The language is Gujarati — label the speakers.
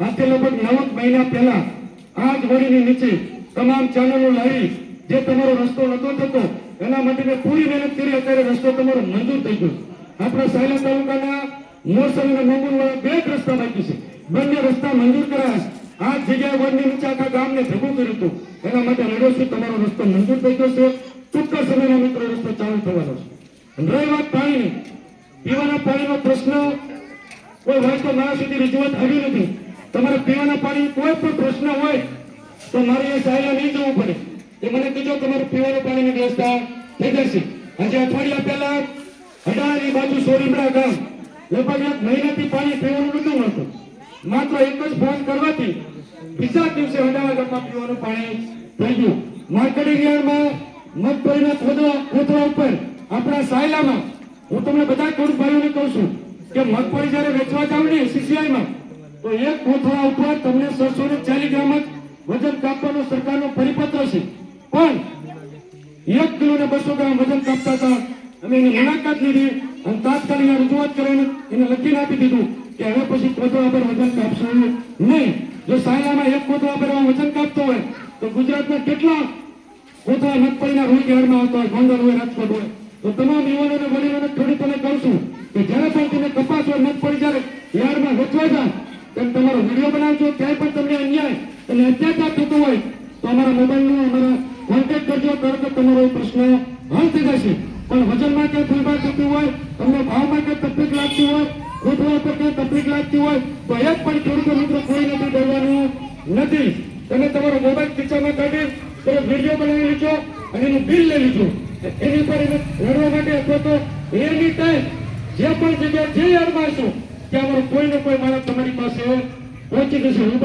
Speaker 1: આજથી લગભગ નવ મહિના પહેલા આ જ હોડીની નીચે તમામ ચેનલો લાવી જે તમારો રસ્તો નતો થતો, એના માટે મેં પૂરી મહેનત કરી, અત્યારે રસ્તો તમારો મંજૂર થઈ ગયો. આપણા સાયલા તાલુકાના મોરસલ અને મંગુરવાળા બે જ રસ્તા બાકી છે. બંને રસ્તા મંજૂર કરાયા. આ જગ્યા વડની નીચે આખા ગામને ભેગું કર્યું હતું. એના માટે લડ્યો છું, તમારો રસ્તો મંજૂર થઈ ગયો છે. ટૂંકા સમયમાં મિત્રો રસ્તો ચાલુ થવાનો છે. રહી વાત પાણીની. પીવાના પાણીનો પ્રશ્ન કોઈ વાંચતો મારા સુધી રજૂઆત આવી નથી. તમારે પીવાના પાણી કોઈ પણ પ્રશ્ન હોય, તો મારે એ સાયલા નહીં જવું પડે. એ મને કીધો તમારું પીવાના પાણીની વ્યવસ્થા થઈ જશે. આજે અઠવાડિયા પહેલા અઢારની બાજુ સોરીમડા ગામ લગભગ એક મહિનાથી પાણી પીવાનું નતું મળતું માત્ર એક જ ફોન કરવાથી બીજા દિવસે અઢાર ગામમાં પીવાનું પાણી થઈ ગયું. માર્કેટિંગ યાર્ડમાં મગફળીના ખોદવા ખોદવા ઉપર આપણા સાયલામાં હું તમને બધા ખેડૂત ભાઈઓને કહું છું કે મગફળી જ્યારે વેચવા જાવ ને સીસીઆઈમાં તો એક કોથળા ઉપર તમને છસો ને ચાલીસ ગ્રામ જ વજન કાપવાનો સરકારનો પરિપત્ર છે. પણ એક કિલો ને બસો ગ્રામ વજન કાપતા હતા. અમે એની મુલાકાત લીધી અને તાત્કાલિક રજૂઆત કરીને એને લખીને આપી દીધું કે હવે પછી કોથળા પર વજન કાપશો નહીં. જો સાયલામાં એક કોથળા પર વજન કાપતો હોય, તો ગુજરાતના કેટલા કોથળા મગફળીના રોજ યાર્ડમાં આવતા હોય, ગોંડલ હોય, રાજકોટ હોય, તો તમામ યુવાનોને, વડીલોને ખેડૂતોને કહું છું કે જ્યારે પણ તમે કપાસ હોય, મગફળી જ્યારે યાર્ડમાં વેચવા જાય તેમ તમારો વીડિયો બનાવજો ક્યાંય પણ તમને અન્યાય અને અત્યાચાર થતો હોય તો અમારા મોબાઈલનો અમારા કોન્ટેક્ટ કરજો તરત જ તમારો પ્રશ્ન હલ થઈ જશે. પણ વજનમાં ક્યાં ફેરફાર થતું હોય, તમને ભાવમાં ક્યાં તકલીફ લાગતી હોય ગોઠવા પર ક્યાં તકલીફ લાગતી હોય, તો એક પણ ખેડૂતો મિત્રો કોઈ નથી ડરવાનું નથી. તમે તમારો મોબાઈલ ખીચામાં કાઢી, તમે વીડિયો બનાવી લીધો અને એનું બિલ લઈ લીધું. એની પર એને લડવા માટે અથવા તો એની ટાઈમ જે પણ જગ્યાએ જે યાર મારશું, ત્યાં અમારો કોઈ ને કોઈ માણસ તમારી પાસે પહોંચી જશે